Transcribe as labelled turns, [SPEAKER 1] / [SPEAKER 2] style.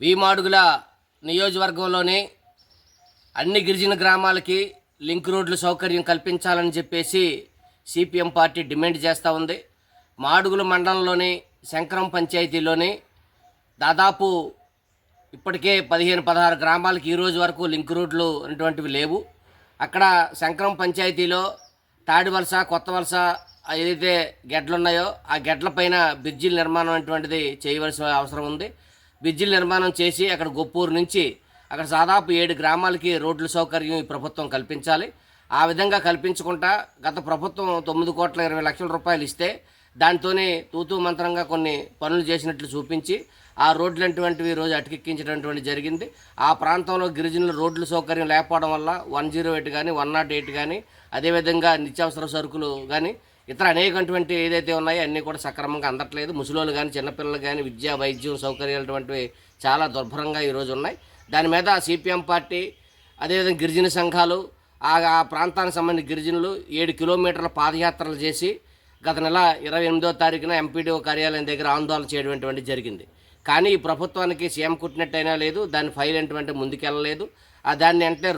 [SPEAKER 1] వీమాడుగుల నియోజకవర్గంలోని అన్ని గిరిజన గ్రామాలకి లింక్ రోడ్లు సౌకర్యం కల్పించాలని చెప్పేసి సిపిఎం పార్టీ డిమాండ్ చేస్తూ ఉంది. మాడుగుల మండలంలోని శంకరం పంచాయతీలోని దాదాపు ఇప్పటికే పదిహేను పదహారు గ్రామాలకు ఈ రోజు వరకు లింక్ రోడ్లు అనేటువంటివి లేవు. అక్కడ శంకరం పంచాయతీలో తాడి వలస కొత్త వలస ఏదైతే గెడ్లు ఉన్నాయో ఆ గెడ్ల పైన బ్రిడ్జిల నిర్మాణం అటువంటిది చేయవలసిన అవసరం ఉంది. బ్రిడ్జిల నిర్మాణం చేసి అక్కడ గొప్పూరు నుంచి అక్కడ దాదాపు ఏడు గ్రామాలకి రోడ్ల సౌకర్యం ఈ ప్రభుత్వం కల్పించాలి. ఆ విధంగా కల్పించకుండా గత ప్రభుత్వం తొమ్మిది కోట్ల ఇరవై లక్షల రూపాయలు ఇస్తే దాంతోనే తూతూ మంత్రంగా కొన్ని పనులు చేసినట్లు చూపించి ఆ రోడ్లు అటువంటివి రోజు అటకెక్కించడం జరిగింది. ఆ ప్రాంతంలో గిరిజనులు రోడ్ల సౌకర్యం లేకపోవడం వల్ల వన్ జీరో ఎయిట్ కానీ వన్ నాట్ ఎయిట్ కానీ అదేవిధంగా నిత్యావసర సరుకులు కానీ ఇతర అనేకటువంటి ఏదైతే ఉన్నాయో అన్నీ కూడా సక్రమంగా అందట్లేదు. ముసలోళ్ళు కానీ చిన్నపిల్లలు కానీ విద్యా వైద్యం సౌకర్యాలు అటువంటివి చాలా దుర్భరంగా ఈరోజు ఉన్నాయి. దాని మీద సిపిఎం పార్టీ అదేవిధంగా గిరిజన సంఘాలు ఆ ప్రాంతానికి సంబంధించిన గిరిజనులు ఏడు కిలోమీటర్ల పాదయాత్రలు చేసి గత నెల ఇరవై ఎనిమిదో తారీఖున ఎంపీడీఓ కార్యాలయం దగ్గర ఆందోళన చేయడం జరిగింది. కానీ ఈ ప్రభుత్వానికి సీఎం కుట్టినట్టయినా లేదు దాని ఫైల్ ఏంటంటే ముందుకెళ్ళలేదు. ఆ దాన్ని అంటే